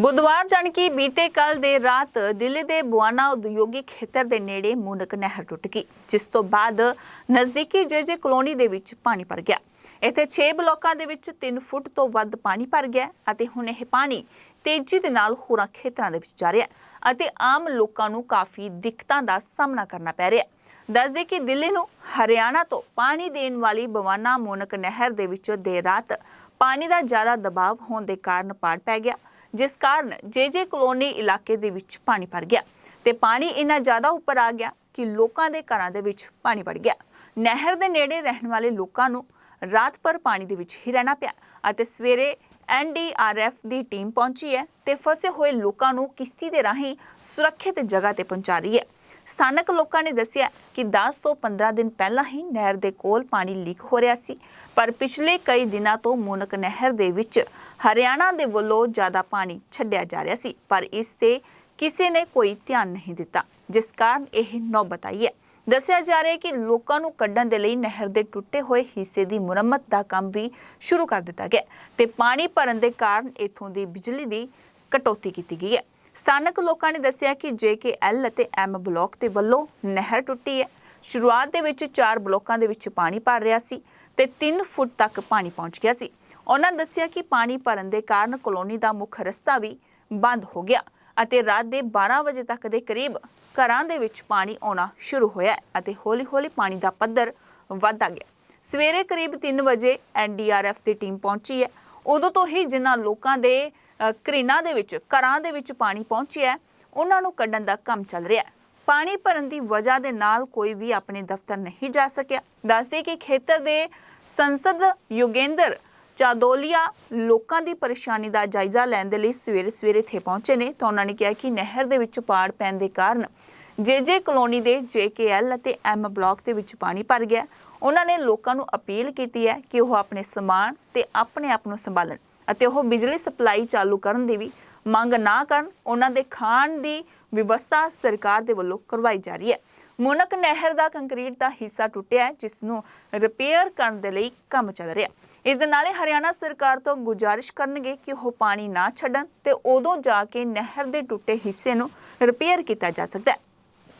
ਬੁੱਧਵਾਰ ਜਾਣੀ ਕਿ ਬੀਤੇ ਕੱਲ ਦੇ ਰਾਤ ਦਿੱਲੀ ਦੇ ਬੁਆਨਾ ਉਦਯੋਗਿਕ ਖੇਤਰ ਦੇ ਨੇੜੇ ਮੁਨਕ ਨਹਿਰ ਟੁੱਟ ਗਈ, ਜਿਸ ਤੋਂ ਬਾਅਦ ਨਜ਼ਦੀਕੀ ਜੇਜੇ ਕਲੋਨੀ ਦੇ ਵਿੱਚ ਪਾਣੀ ਭਰ ਗਿਆ। ਇੱਥੇ 6 ਬਲੋਕਾਂ ਦੇ ਵਿੱਚ 3 ਫੁੱਟ ਤੋਂ ਵੱਧ ਪਾਣੀ ਭਰ ਗਿਆ ਅਤੇ ਹੁਣ ਇਹ ਪਾਣੀ ਤੇਜ਼ੀ ਦੇ ਨਾਲ ਹੋਰਾਂ ਖੇਤਰਾਂ ਦੇ ਵਿੱਚ ਜਾ ਰਿਹਾ ਹੈ ਅਤੇ ਆਮ ਲੋਕਾਂ ਨੂੰ ਕਾਫੀ ਦਿੱਕਤਾਂ ਦਾ ਸਾਹਮਣਾ ਕਰਨਾ ਪੈ ਰਿਹਾ ਹੈ। ਦੱਸਦੇ ਕਿ ਦਿੱਲੀ ਨੂੰ ਹਰਿਆਣਾ ਤੋਂ ਪਾਣੀ ਦੇਣ ਵਾਲੀ ਬਵਾਨਾ ਮੋਨਕ ਨਹਿਰ ਦੇ ਵਿੱਚੋਂ ਦੇਰ ਰਾਤ ਪਾਣੀ ਦਾ ਜ਼ਿਆਦਾ ਦਬਾਅ ਹੋਣ ਦੇ ਕਾਰਨ ਪਾੜ ਪੈ ਗਿਆ। ਜਿਸ ਕਾਰਨ ਜੇਜੇ ਕਲੋਨੀ ਇਲਾਕੇ ਦੇ ਵਿੱਚ ਪਾਣੀ ਭਰ ਗਿਆ ਤੇ ਪਾਣੀ ਇੰਨਾ ਜ਼ਿਆਦਾ ਉੱਪਰ ਆ ਗਿਆ ਕਿ ਲੋਕਾਂ ਦੇ ਘਰਾਂ ਦੇ ਵਿੱਚ ਪਾਣੀ ਵੜ ਗਿਆ। ਨਹਿਰ ਦੇ ਨੇੜੇ ਰਹਿਣ ਵਾਲੇ ਲੋਕਾਂ ਨੂੰ ਰਾਤ ਭਰ ਪਾਣੀ ਦੇ ਵਿੱਚ ਹੀ ਰਹਿਣਾ ਪਿਆ ਅਤੇ ਸਵੇਰੇ ਐਨਡੀਆਰਐਫ ਦੀ ਟੀਮ ਪਹੁੰਚੀ ਹੈ ਤੇ ਫਸੇ ਹੋਏ ਲੋਕਾਂ ਨੂੰ ਕਿਸ਼ਤੀ ਦੇ ਰਾਹੀਂ ਸੁਰੱਖਿਅਤ ਜਗ੍ਹਾ ਤੇ ਪਹੁੰਚਾ ਰਹੀ ਹੈ। ਸਥਾਨਕ ਲੋਕਾਂ ਨੇ ਦੱਸਿਆ ਕਿ 10 ਤੋਂ 15 ਦਿਨ ਪਹਿਲਾਂ ਹੀ ਨਹਿਰ ਦੇ ਕੋਲ ਪਾਣੀ ਲੀਕ ਹੋ ਰਿਹਾ ਸੀ। ਪਰ ਪਿਛਲੇ ਕਈ ਦਿਨਾਂ ਤੋਂ ਮੋਨਕ ਨਹਿਰ ਦੇ ਵਿੱਚ ਹਰਿਆਣਾ ਦੇ ਵੱਲੋਂ ਜ਼ਿਆਦਾ ਪਾਣੀ ਛੱਡਿਆ ਜਾ ਰਿਹਾ ਸੀ, ਪਰ ਇਸ ਤੇ ਕਿਸੇ ਨੇ ਕੋਈ ਧਿਆਨ ਨਹੀਂ ਦਿੱਤਾ, ਜਿਸ ਕਾਰਨ ਇਹ ਨੌਬਤ ਆਈ ਹੈ। ਦੱਸਿਆ ਜਾ ਰਿਹਾ ਹੈ ਕਿ ਲੋਕਾਂ ਨੂੰ ਕੱਢਣ ਦੇ ਲਈ ਨਹਿਰ ਦੇ ਟੁੱਟੇ ਹੋਏ ਹਿੱਸੇ ਦੀ ਮੁਰੰਮਤ ਦਾ ਕੰਮ ਵੀ ਸ਼ੁਰੂ ਕਰ ਦਿੱਤਾ ਗਿਆ ਤੇ ਪਾਣੀ ਭਰਨ ਦੇ ਕਾਰਨ ਇਥੋਂ ਦੀ ਬਿਜਲੀ ਦੀ ਕਟੌਤੀ ਕੀਤੀ ਗਈ ਹੈ। ਸਥਾਨਕ ਲੋਕਾਂ ਨੇ ਦੱਸਿਆ ਕਿ ਜੇ ਕੇ ਜੇਕੇਐਲ ਅਤੇ ਐਮ ਬਲਾਕ ਦੇ ਵੱਲੋਂ ਨਹਿਰ ਟੁੱਟੀ ਹੈ। ਸ਼ੁਰੂਆਤ ਦੇ ਵਿੱਚ 4 ਬਲਾਕਾਂ ਦੇ ਵਿੱਚ ਪਾਣੀ ਭਰ ਰਿਹਾ ਸੀ ਤੇ 3 ਫੁੱਟ ਤੱਕ ਪਾਣੀ ਪਹੁੰਚ ਗਿਆ ਸੀ। ਉਹਨਾਂ ਦੱਸਿਆ ਕਿ ਪਾਣੀ ਭਰਨ ਦੇ ਕਾਰਨ ਕਲੋਨੀ ਦਾ ਮੁੱਖ ਰਸਤਾ ਵੀ ਬੰਦ ਹੋ ਗਿਆ ਅਤੇ ਰਾਤ ਦੇ 12 ਵਜੇ ਤੱਕ ਦੇ ਕਰੀਬ ਘਰਾਂ ਦੇ ਵਿੱਚ ਪਾਣੀ ਆਉਣਾ ਸ਼ੁਰੂ ਹੋਇਆ ਅਤੇ ਹੌਲੀ-ਹੌਲੀ ਪਾਣੀ ਦਾ ਪੱਧਰ ਵਧਦਾ ਗਿਆ। ਸਵੇਰੇ ਕਰੀਬ 3 ਵਜੇ ਐਨਡੀਆਰਐਫ ਦੀ ਟੀਮ ਪਹੁੰਚੀ ਹੈ। ਉਦੋਂ ਤੋਂ ਹੀ ਜਿਨ੍ਹਾਂ ਲੋਕਾਂ ਦੇ ਘਰੀਨਾ ਦੇ ਵਿੱਚ, ਘਰਾਂ ਦੇ ਵਿੱਚ ਪਾਣੀ ਪਹੁੰਚਿਆ ਉਹਨਾਂ ਨੂੰ ਕੱਢਣ ਦਾ ਕੰਮ ਚੱਲ ਰਿਹਾ ਹੈ। ਪਾਣੀ ਭਰਨ ਦੀ ਵਜ੍ਹਾ ਦੇ ਨਾਲ ਕੋਈ ਵੀ ਆਪਣੇ ਦਫ਼ਤਰ ਨਹੀਂ ਜਾ ਸਕਿਆ। ਦੱਸਦੇ ਕਿ ਖੇਤਰ ਦੇ ਸੰਸਦ ਯੋਗੇਂਦਰ ਚਾਦੋਲੀਆ ਲੋਕਾਂ ਦੀ ਪਰੇਸ਼ਾਨੀ ਦਾ ਜਾਇਜ਼ਾ ਲੈਣ ਦੇ ਲਈ ਸਵੇਰੇ ਸਵੇਰੇ ਇੱਥੇ ਪਹੁੰਚੇ ਨੇ। ਤਾਂ ਉਹਨਾਂ ਨੇ ਕਿਹਾ ਕਿ ਨਹਿਰ ਦੇ ਵਿੱਚ ਪਾੜ ਪੈਣ ਦੇ ਕਾਰਨ ਜੇਜੇ ਕਲੋਨੀ ਦੇ ਜੇਕੇਐਲ ਅਤੇ ਐਮ ਬਲਾਕ ਦੇ ਵਿੱਚ ਪਾਣੀ ਭਰ ਗਿਆ। ਉਹਨਾਂ ਨੇ ਲੋਕਾਂ ਨੂੰ ਅਪੀਲ ਕੀਤੀ ਹੈ ਕਿ ਉਹ ਆਪਣੇ ਸਮਾਨ ਤੇ ਆਪਣੇ ਆਪ ਨੂੰ ਸੰਭਾਲਣ। ਅਤੇ ਉਹ ਬਿਜਲੀ ਸਪਲਾਈ ਚਾਲੂ ਕਰਨ ਦੀ ਵੀ ਮੰਗ ਨਾ ਕਰਨ, ਉਹਨਾਂ ਦੇ ਖਾਣ ਦੀ ਵਿਵਸਥਾ ਸਰਕਾਰ ਦੇ ਵੱਲੋਂ ਕਰਵਾਈ ਜਾ ਰਹੀ ਹੈ। ਮੁਨਕ ਨਹਿਰ ਦਾ ਕੰਕਰੀਟ ਦਾ ਹਿੱਸਾ ਟੁੱਟਿਆ ਹੈ, ਜਿਸ ਨੂੰ ਰਿਪੇਅਰ ਕਰਨ ਦੇ ਲਈ ਕੰਮ ਚੱਲ ਰਿਹਾ ਇਸ ਦੇ ਨਾਲ ਹੀ ਹਰਿਆਣਾ ਸਰਕਾਰ ਤੋਂ ਗੁਜ਼ਾਰਿਸ਼ ਕਰਨਗੇ ਕਿ ਉਹ ਪਾਣੀ ਨਾ ਛੱਡਣ ਤੇ ਉਦੋਂ ਜਾ ਕੇ ਨਹਿਰ ਦੇ ਟੁੱਟੇ ਹਿੱਸੇ ਨੂੰ ਰਿਪੇਅਰ ਕੀਤਾ ਜਾ ਸਕਦਾ ਹੈ।